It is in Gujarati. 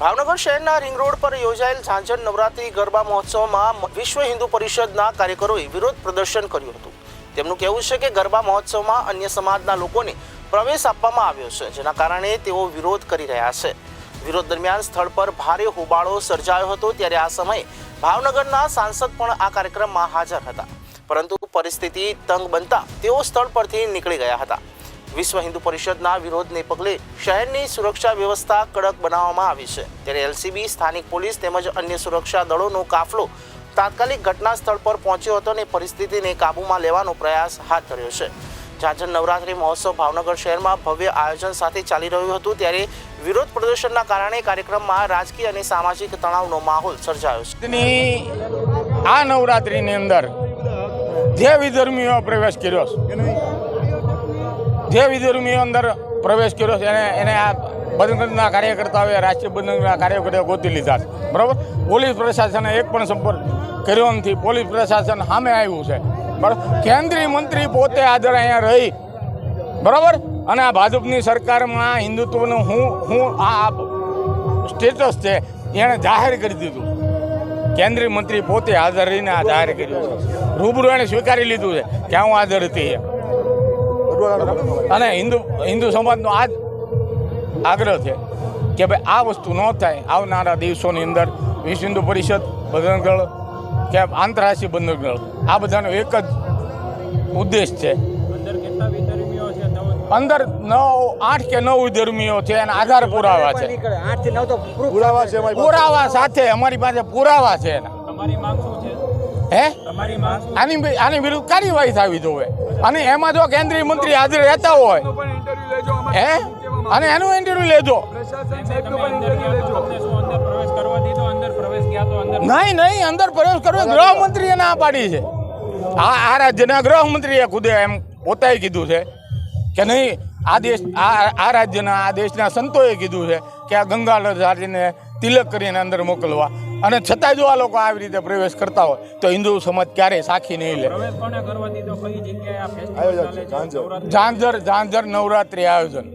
ભાવનગર શહેરના રિંગ રોડ પર યોજાયેલ ઝાંઝર નવરાત્રી ગરબા મહોત્સવમાં વિશ્વ હિન્દુ પરિષદના કાર્યકરોએ વિરોધ પ્રદર્શન કર્યું હતું. તેમનું કહેવું છે કે ગરબા મહોત્સવમાં અન્ય સમાજના લોકોને પ્રવેશ આપવામાં આવ્યો છે, જેના કારણે તેઓ વિરોધ કરી રહ્યા છે. વિરોધ દરમિયાન સ્થળ પર ભારે હોબાળો સર્જાયો હતો ત્યારે આ સમયે ભાવનગરના સાંસદ પણ આ કાર્યક્રમમાં હાજર હતા. પરંતુ પરિસ્થિતિ તંગ બનતા તેઓ સ્થળ પરથી નીકળી ગયા હતા. વિશ્વ હિન્દુ પરિષદના વિરોધને પગલે શહેરની સુરક્ષા વ્યવસ્થા કડક બનાવવામાં આવી છે. ત્યારે એલસીબી, સ્થાનિક પોલીસ તેમજ અન્ય સુરક્ષા દળોનો કાફલો તાત્કાલિક ઘટના સ્થળ પર પહોંચ્યો હતો અને પરિસ્થિતિને કાબૂમાં લેવાનો પ્રયાસ હાથ ધર્યો છે. ઝાંઝર નવરાત્રી મહોત્સવ ભાવનગર શહેરમાં ભવ્ય આયોજન સાથે ચાલી રહ્યું હતું ત્યારે વિરોધ પ્રદર્શનના કારણે કાર્યક્રમમાં રાજકીય અને સામાજિક તણાવનો માહોલ સર્જાયો છે. આ નવરાત્રિની અંદર જે વિધર્મીઓ પ્રવેશ કર્યો છે જે વિધર્મીઓ અંદર પ્રવેશ કર્યો છે, એને એને આ બંધના કાર્યકર્તાઓએ, રાષ્ટ્રીય બંધનના કાર્યકર્તાઓ ગોતી લીધા છે. બરાબર? પોલીસ પ્રશાસને એક પણ સંપર્ક કર્યો નથી. પોલીસ પ્રશાસન સામે આવ્યું છે. બરાબર? કેન્દ્રીય મંત્રી પોતે હાજર અહીંયા રહી. બરાબર? અને આ ભાજપની સરકારમાં હિન્દુત્વનું હું હું આ સ્ટેટસ છે એણે જાહેર કરી દીધું કેન્દ્રીય મંત્રી પોતે હાજર રહીને આ જાહેર કર્યું છે. રૂબરૂ એણે સ્વીકારી લીધું છે કે હું હાજર હતી. અને હિન્દુ હિન્દુ સમાજનો આ જ આગ્રહ છે કે ભાઈ આ વસ્તુ ન થાય આવનારા દિવસોની અંદર વિશ્વ હિન્દુ પરિષદ બંધનગળ કે આંતરરાષ્ટ્રીય બંધનગળ આ બધાનો એક જ ઉદ્દેશ છે. અંદર નવ આઠ કે નવ ધર્મીઓ છે અને આધાર પુરાવા છે. પુરાવા છે એમાં પુરાવા સાથે અમારી પાસે પુરાવા છે એના. તમારી માંગ શું છે? હે? આની આની વિરુદ્ધ કાર્યવાહી થવી જોવે? અને એમાં જો કેન્દ્રીય મંત્રી હાજર રહેતા હોય, હે? અને એનું ઇન્ટરવ્યુ લેજો. નહીં નહીં, અંદર પ્રવેશ કરવો. ગૃહમંત્રીએ ના પાડી છે. આ આ રાજ્યના ગૃહમંત્રીએ ખુદે એમ પોતાએ કીધું છે કે નહીં આ દેશ આ આ રાજ્યના આ દેશના સંતોએ કીધું છે કે આ ગંગાધર જાતિને તિલક કરીને અંદર મોકલવા. અને છતાંય જો આ લોકો આવી રીતે પ્રવેશ કરતા હોય તો હિન્દુ સમાજ ક્યારેય સાખી નહીં લે. ઝાંઝર ઝાંઝર નવરાત્રિ આયોજન.